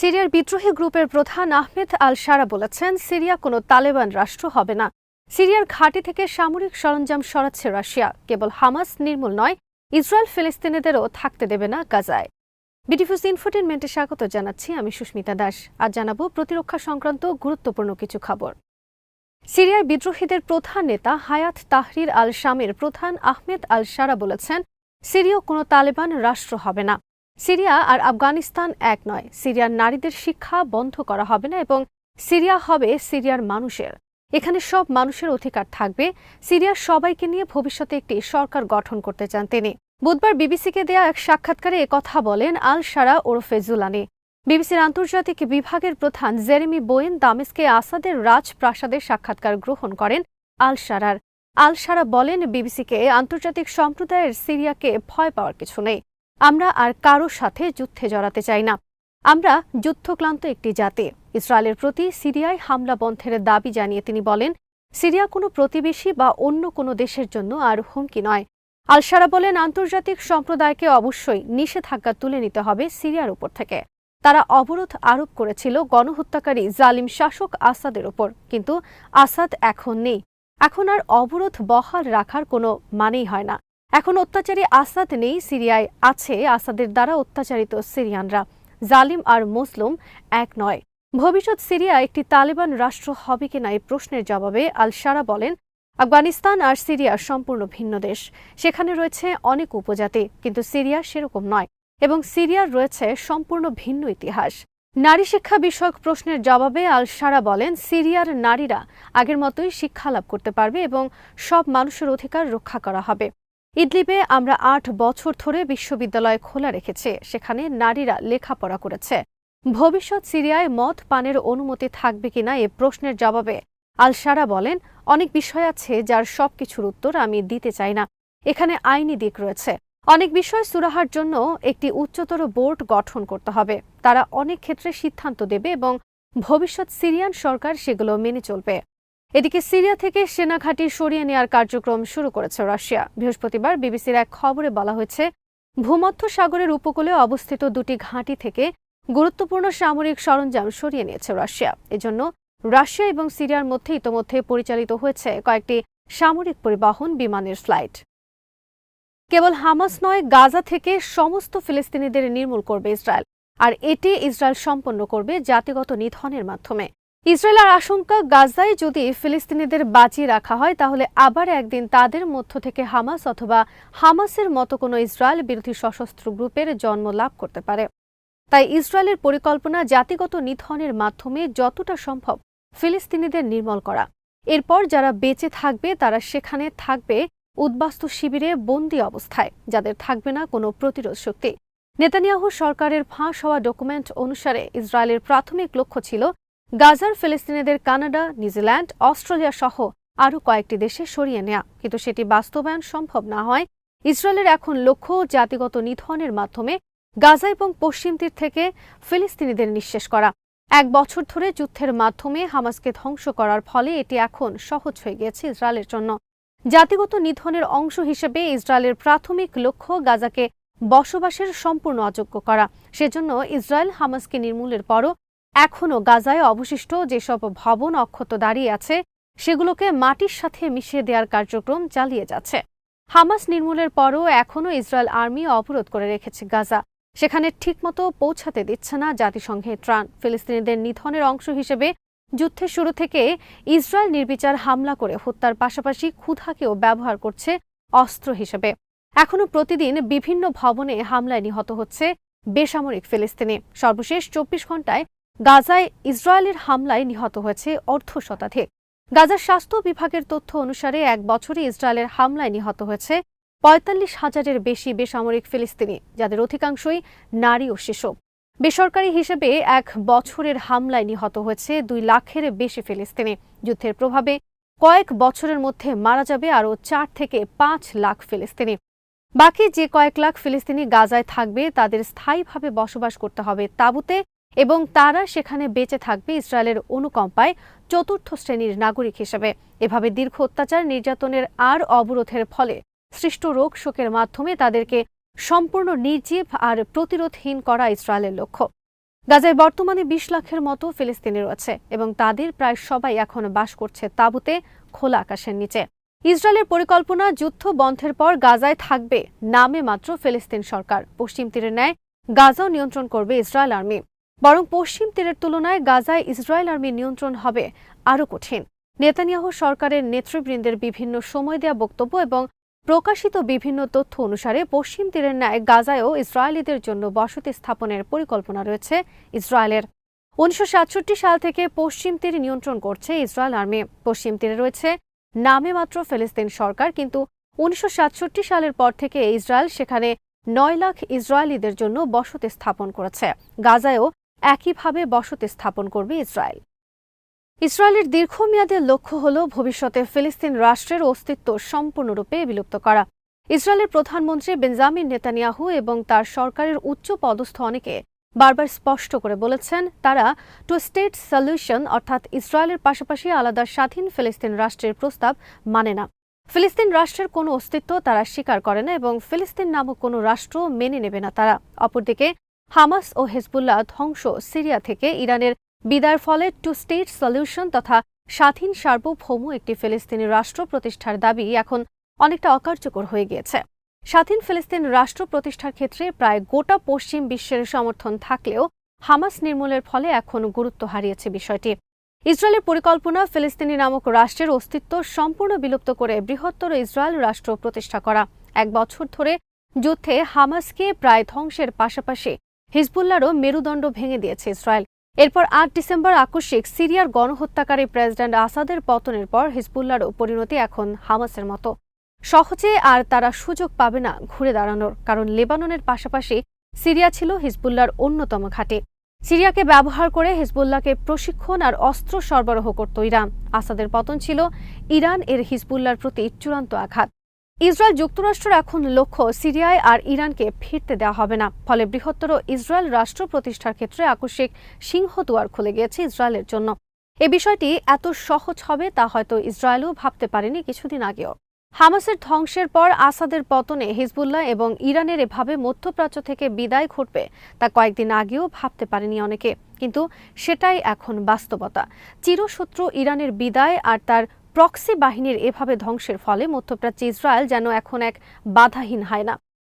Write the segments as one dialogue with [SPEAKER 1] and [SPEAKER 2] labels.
[SPEAKER 1] সিরিয়ার বিদ্রোহী গ্রুপের প্রধান আহমেদ আল সারা বলেছেন, সিরিয়া কোনো তালেবান রাষ্ট্র হবে না। সিরিয়ার ঘাঁটি থেকে সামরিক সরঞ্জাম সরাচ্ছে রাশিয়া। কেবল হামাস নির্মূল নয়, ইসরায়েল ফিলিস্তিনিদেরও থাকতে দেবে না গাজায়। বিডিফিউজ ইনফোটেনমেন্টে স্বাগত জানাচ্ছি আমি সুস্মিতা দাস। আজ জানাব প্রতিরক্ষা সংক্রান্ত গুরুত্বপূর্ণ কিছু খবর। সিরিয়ার বিদ্রোহীদের প্রধান নেতা হায়াত তাহরির আল শামের প্রধান আহমেদ আল সারা বলেছেন সিরিয় কোনো তালেবান রাষ্ট্র হবে না। সিরিয়া আর আফগানিস্তান এক নয়। সিরিয়ার নারীদের শিক্ষা বন্ধ করা হবে না এবং সিরিয়া হবে সিরিয়ার মানুষের। এখানে সব মানুষের অধিকার থাকবে। সিরিয়ার সবাইকে নিয়ে ভবিষ্যতে একটি সরকার গঠন করতে চান তিনি। বুধবার বিবিসিকে দেয়া এক সাক্ষাৎকারে কথা বলেন আল সারা ওরফে জুলানি। বিবিসির আন্তর্জাতিক বিভাগের প্রধান জেরেমি বোয়েন দামেস্কে আসাদের রাজপ্রাসাদের সাক্ষাৎকার গ্রহণ করেন আল সারার আল সারা বলেন বিবিসিকে আন্তর্জাতিক সম্প্রদায়ের সিরিয়াকে ভয় পাওয়ার কিছু নেই। আমরা আর কারও সাথে যুদ্ধে জড়াতে চাই না। আমরা যুদ্ধক্লান্ত একটি জাতি। ইসরায়েলের প্রতি সিরিয়ায় হামলা বন্ধের দাবি জানিয়ে তিনি বলেন, সিরিয়া কোনো প্রতিবেশী বা অন্য কোনো দেশের জন্য আর হুমকি নয়। আলসারা বলেন, আন্তর্জাতিক সম্প্রদায়কে অবশ্যই নিষেধাজ্ঞা তুলে নিতে হবে সিরিয়ার উপর থেকে। তারা অবরোধ আরোপ করেছিল গণহত্যাকারী জালিম শাসক আসাদের ওপর কিন্তু আসাদ এখন নেই। এখন আর অবরোধ বহাল রাখার কোনো মানেই হয় না। এখন অত্যাচারী আসাদ নেই, সিরিয়ায় আছে আসাদের দ্বারা অত্যাচারিত সিরিয়ানরা। জালিম আর মুসলুম এক নয়। ভবিষ্যৎ সিরিয়া একটি তালেবান রাষ্ট্র হবে কিনা এই প্রশ্নের জবাবে আল সারা বলেন, আফগানিস্তান আর সিরিয়া সম্পূর্ণ ভিন্ন দেশ। সেখানে রয়েছে অনেক উপজাতি, কিন্তু সিরিয়া সেরকম নয় এবং সিরিয়ার রয়েছে সম্পূর্ণ ভিন্ন ইতিহাস। নারী শিক্ষা বিষয়ক প্রশ্নের জবাবে আল সারা বলেন, সিরিয়ার নারীরা আগের মতোই শিক্ষা লাভ করতে পারবে এবং সব মানুষের অধিকার রক্ষা করা হবে। ইদলিবে আমরা আট বছর ধরে বিশ্ববিদ্যালয় খোলা রেখেছে, সেখানে নারীরা লেখাপড়া করেছে। ভবিষ্যৎ সিরিয়ায় মদ পানের অনুমতি থাকবে কিনা এ প্রশ্নের জবাবে আল সারা বলেন, অনেক বিষয় আছে যার সবকিছুর উত্তর আমি দিতে চাই না। এখানে আইনি দিক রয়েছে। অনেক বিষয় সুরাহার জন্য একটি উচ্চতর বোর্ড গঠন করতে হবে। তারা অনেক ক্ষেত্রে সিদ্ধান্ত দেবে এবং ভবিষ্যৎ সিরিয়ান সরকার সেগুলো মেনে চলবে। এদিকে সিরিয়া থেকে সেনা ঘাঁটি সরিয়ে নেওয়ার কার্যক্রম শুরু করেছে রাশিয়া। বৃহস্পতিবার বিবিসির এক খবরে বলা হয়েছে, ভূমধ্য সাগরের উপকূলে অবস্থিত দুটি ঘাঁটি থেকে গুরুত্বপূর্ণ সামরিক সরঞ্জাম সরিয়ে নিয়েছে রাশিয়া। এজন্য রাশিয়া এবং সিরিয়ার মধ্যে ইতোমধ্যে পরিচালিত হয়েছে কয়েকটি সামরিক পরিবহন বিমানের ফ্লাইট। কেবল হামাস নয়, গাজা থেকে সমস্ত ফিলিস্তিনিদের নির্মূল করবে ইসরায়েল, আর এটি ইসরায়েল সম্পন্ন করবে জাতিগত নিধনের মাধ্যমে। ইসরায়েলের আশঙ্কা, গাজায় যদি ফিলিস্তিনিদের বাঁচিয়ে রাখা হয়, তাহলে আবার একদিন তাদের মধ্য থেকে হামাস অথবা হামাসের মতো কোনো ইসরায়েল বিরোধী সশস্ত্র গ্রুপের জন্ম লাভ করতে পারে। তাই ইসরায়েলের পরিকল্পনা জাতিগত নিধনের মাধ্যমে যতটা সম্ভব ফিলিস্তিনিদের নির্মল করা। এরপর যারা বেঁচে থাকবে, তারা সেখানে থাকবে উদ্বাস্তু শিবিরে বন্দি অবস্থায়, যাদের থাকবে না কোনো প্রতিরোধ শক্তি। নেতানিয়াহু সরকারের ফাঁস হওয়া ডকুমেন্ট অনুসারে ইসরায়েলের প্রাথমিক লক্ষ্য ছিল গাজার ফিলিস্তিনিদের কানাডা, নিউজিল্যান্ড, অস্ট্রেলিয়া সহ আরও কয়েকটি দেশে সরিয়ে নেয়া। কিন্তু সেটি বাস্তবায়ন সম্ভব না হয়। ইসরায়েলের এখন লক্ষ্য জাতিগত নিধনের মাধ্যমে গাজা এবং পশ্চিম তীর থেকে ফিলিস্তিনিদের নিঃশেষ করা। এক বছর ধরে যুদ্ধের মাধ্যমে হামাসকে ধ্বংস করার ফলে এটি এখন সহজ হয়ে গিয়েছে ইসরায়েলের জন্য। জাতিগত নিধনের অংশ হিসেবে ইসরায়েলের প্রাথমিক লক্ষ্য গাজাকে বসবাসের সম্পূর্ণ অযোগ্য করা। সেজন্য ইসরায়েল হামাসকে নির্মূলের পরও এখনও গাজায় অবশিষ্ট যেসব ভবন অক্ষত দাঁড়িয়ে আছে, সেগুলোকে মাটির সাথে মিশিয়ে দেওয়ার কার্যক্রম চালিয়ে যাচ্ছে। হামাস নির্মূলের পরও এখনও ইসরায়েল আর্মি অবরোধ করে রেখেছে গাজা। সেখানে ঠিকমতো পৌঁছাতে দিচ্ছে না জাতিসংঘের ত্রাণ। ফিলিস্তিনিদের নিধনের অংশ হিসেবে যুদ্ধের শুরু থেকে ইসরায়েল নির্বিচার হামলা করে হত্যার পাশাপাশি ক্ষুধাকেও ব্যবহার করছে অস্ত্র হিসেবে। এখনও প্রতিদিন বিভিন্ন ভবনে হামলায় নিহত হচ্ছে বেসামরিক ফিলিস্তিনি। সর্বশেষ চব্বিশ ঘন্টায় গাজায় ইসরায়েলের হামলায় নিহত হয়েছে অর্ধ শতাধিক গাজার স্বাস্থ্য বিভাগের তথ্য অনুসারে এক বছরে ইসরায়েলের হামলায় নিহত হয়েছে পঁয়তাল্লিশ হাজারের বেশি বেসামরিক ফিলিস্তিনি, যাদের অধিকাংশই নারী ও শিশু। বেসরকারি হিসেবে এক বছরের হামলায় নিহত হয়েছে দুই লাখের বেশি ফিলিস্তিনি। যুদ্ধের প্রভাবে কয়েক বছরের মধ্যে মারা যাবে আরও চার থেকে পাঁচ লাখ ফিলিস্তিনি। বাকি যে কয়েক লাখ ফিলিস্তিনি গাজায় থাকবে, তাদের স্থায়ীভাবে বসবাস করতে হবে তাঁবুতে এবং তারা সেখানে বেঁচে থাকবে ইসরায়েলের অনুকম্পায় চতুর্থ শ্রেণির নাগরিক হিসেবে। এভাবে দীর্ঘ অত্যাচার নির্যাতনের আর অবরোধের ফলে সৃষ্ট রোগ শোকের মাধ্যমে তাদেরকে সম্পূর্ণ নির্জীব আর প্রতিরোধহীন করা ইসরায়েলের লক্ষ্য। গাজায় বর্তমানে বিশ লাখের মতো ফিলিস্তিনি রয়েছে এবং তাদের প্রায় সবাই এখন বাস করছে তাঁবুতে খোলা আকাশের নিচে। ইসরায়েলের পরিকল্পনা যুদ্ধ বন্ধের পর গাজায় থাকবে নামে মাত্র ফিলিস্তিন সরকার। পশ্চিম তীরের ন্যায় গাজাও নিয়ন্ত্রণ করবে ইসরায়েল আর্মি। বরং পশ্চিম তীরের তুলনায় গাজায় ইসরায়েল আর্মি নিয়ন্ত্রণ হবে আরও কঠিন। নেতানিয়াহু সরকারের নেতৃবৃন্দের বিভিন্ন সময় দেয়া বক্তব্য এবং প্রকাশিত বিভিন্ন তথ্য অনুসারে পশ্চিম তীরের ন্যায় গাজায়ও ইসরায়েলিদের জন্য বসতি স্থাপনের পরিকল্পনা রয়েছে ইসরায়েলের। উনিশশো সাল থেকে পশ্চিম তীর নিয়ন্ত্রণ করছে ইসরায়েল আর্মি। পশ্চিম তীরে রয়েছে নামে মাত্র ফিলিস্তিন সরকার, কিন্তু উনিশশো সাতষট্টি সালের পর থেকে ইসরায়েল সেখানে নয় লাখ ইসরায়েলিদের জন্য বসতি স্থাপন করেছে। গাজায়ও একইভাবে বসতি স্থাপন করবে ইসরায়েল। ইসরায়েলের দীর্ঘমেয়াদের লক্ষ্য হল ভবিষ্যতে ফিলিস্তিন রাষ্ট্রের অস্তিত্ব সম্পূর্ণরূপে বিলুপ্ত করা। ইসরায়েলের প্রধানমন্ত্রী বেঞ্জামিন নেতানিয়াহু এবং তার সরকারের উচ্চ পদস্থ অনেকে বারবার স্পষ্ট করে বলেছেন, তারা টু স্টেট সলিউশন অর্থাৎ ইসরায়েলের পাশাপাশি আলাদা স্বাধীন ফিলিস্তিন রাষ্ট্রের প্রস্তাব মানে না। ফিলিস্তিন রাষ্ট্রের কোনো অস্তিত্ব তারা স্বীকার করে না এবং ফিলিস্তিন নামক কোনো রাষ্ট্র মেনে নেবে না তারা। অপরদিকে হামাস ও হেজবুল্লাহ ধ্বংস সিরিয়া থেকে ইরানের বিদায়ের ফলে টু স্টেট সলিউশন তথা স্বাধীন সার্বভৌম একটি ফিলিস্তিনি রাষ্ট্র প্রতিষ্ঠার দাবি এখন অনেকটা অকার্যকর হয়ে গিয়েছে। স্বাধীন ফিলিস্তিন রাষ্ট্র প্রতিষ্ঠার ক্ষেত্রে প্রায় গোটা পশ্চিম বিশ্বের সমর্থন থাকলেও হামাস নির্মূলের ফলে এখন গুরুত্ব হারিয়েছে বিষয়টি। ইসরায়েলের পরিকল্পনা ফিলিস্তিনি নামক রাষ্ট্রের অস্তিত্ব সম্পূর্ণ বিলুপ্ত করে বৃহত্তর ইসরায়েল রাষ্ট্র প্রতিষ্ঠা করা। এক বছর ধরে যুদ্ধে হামাসকে প্রায় ধ্বংসের পাশাপাশি হিজবুল্লারও মেরুদণ্ড ভেঙে দিয়েছে ইসরায়েল। এরপর আট ডিসেম্বর আকস্মিক সিরিয়ার গণহত্যাকারী প্রেসিডেন্ট আসাদের পতনের পর হিজবুল্লারও পরিণতি এখন হামাসের মতো। সহজে আর তারা সুযোগ পাবে না ঘুরে দাঁড়ানোর, কারণ লেবাননের পাশাপাশি সিরিয়া ছিল হিজবুল্লার অন্যতম ঘাঁটি। সিরিয়াকে ব্যবহার করে হিজবুল্লাহকে প্রশিক্ষণ আর অস্ত্র সরবরাহ করত ইরান। আসাদের পতন ছিল ইরান এর হিজবুল্লার প্রতি চূড়ান্ত আঘাত। ইসরায়েল যুক্তরাষ্ট্রের এখন লক্ষ্য সিরিয়ায় আর ইরানকে ফিরতে দেওয়া হবে না। ফলে বৃহত্তর ইসরায়েল রাষ্ট্র প্রতিষ্ঠার ক্ষেত্রে আকস্মিক সিংহদুয়ার খুলে গিয়েছে ইসরায়েলের জন্য। এ বিষয়টি এত সহজ হবে তা হয়তো ইসরায়েলও ভাবতে পারেনি কিছুদিন আগেও। হামাসের ধ্বংসের পর আসাদের পতনে হিজবুল্লাহ এবং ইরানের এভাবে মধ্যপ্রাচ্য থেকে বিদায় ঘটবে তা কয়েকদিন আগেও ভাবতে পারেনি অনেকে। কিন্তু সেটাই এখন বাস্তবতা। চিরশত্রু ইরানের বিদায় আর তার প্রক্সি বাহিনীর এভাবে ধ্বংসের ফলে মধ্যপ্রাচ্যে ইসরায়েল যেন এখন এক বাধাহীন হয় না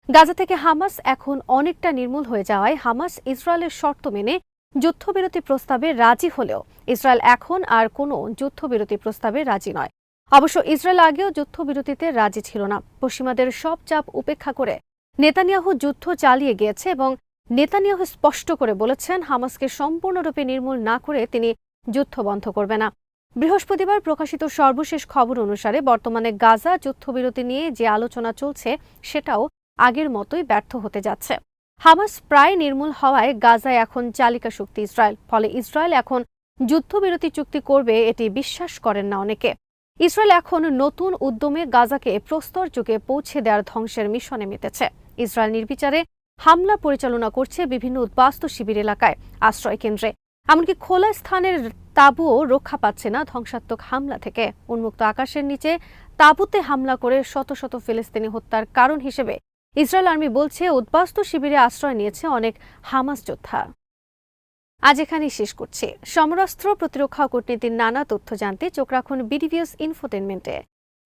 [SPEAKER 1] গাজা থেকে হামাস এখন অনেকটা নির্মূল হয়ে যাওয়ায় হামাস ইসরায়েলের শর্ত মেনে যুদ্ধবিরতি প্রস্তাবে রাজি হলেও ইসরায়েল এখন আর কোনো যুদ্ধবিরতি প্রস্তাবে রাজি নয়। অবশ্য ইসরায়েল আগেও যুদ্ধবিরতিতে রাজি ছিল না। পশ্চিমাদের সব চাপ উপেক্ষা করে নেতানিয়াহু যুদ্ধ চালিয়ে গিয়েছে এবং নেতানিয়াহু স্পষ্ট করে বলেছেন, হামাসকে সম্পূর্ণরূপে নির্মূল না করে তিনি যুদ্ধ বন্ধ করবে না। বৃহস্পতিবার প্রকাশিত সর্বশেষ খবর অনুসারে বর্তমানে গাজা যুদ্ধবিরতি নিয়ে যে আলোচনা চলছে, সেটাও আগের মতোই ব্যর্থ হতে যাচ্ছে। হামাস প্রায় নির্মূল হওয়ায় গাজায় এখন চালিকা শক্তি ইসরায়েল, ফলে ইসরায়েল এখন যুদ্ধবিরতি চুক্তি করবে এটি বিশ্বাস করেন না অনেকে। ইসরায়েল এখন নতুন উদ্যমে গাজাকে প্রস্তর যুগে পৌঁছে দেওয়ার ধ্বংসের মিশনে মেতেছে। ইসরায়েল নির্বিচারে হামলা পরিচালনা করছে বিভিন্ন উদ্বাস্তু শিবির এলাকায় আশ্রয় কেন্দ্রে এমনকি খোলা স্থানের তাঁবুও রক্ষা পাচ্ছে না ধ্বংসাত্মক হামলা থেকে। উন্মুক্ত আকাশের নিচে তাঁবুতে হামলা করে শত শত ফিলিস্তিনি হত্যার কারণ হিসেবে। ইসরায়েল আর্মি বলছে, উদ্বাস্তু শিবিরে আশ্রয় নিয়েছে অনেক হামাস যোদ্ধা। আজ এখানেই শেষ করছি। সমরাস্ত্র প্রতিরক্ষা কূটনীতির নানা তথ্য জানতে চোখ রাখুন বিডিভিএস ইনফোটেনমেন্টে।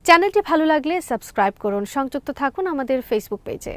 [SPEAKER 1] চ্যানেলটি ভালো লাগলে সাবস্ক্রাইব করুন। সংযুক্ত থাকুন আমাদের ফেসবুক পেজে।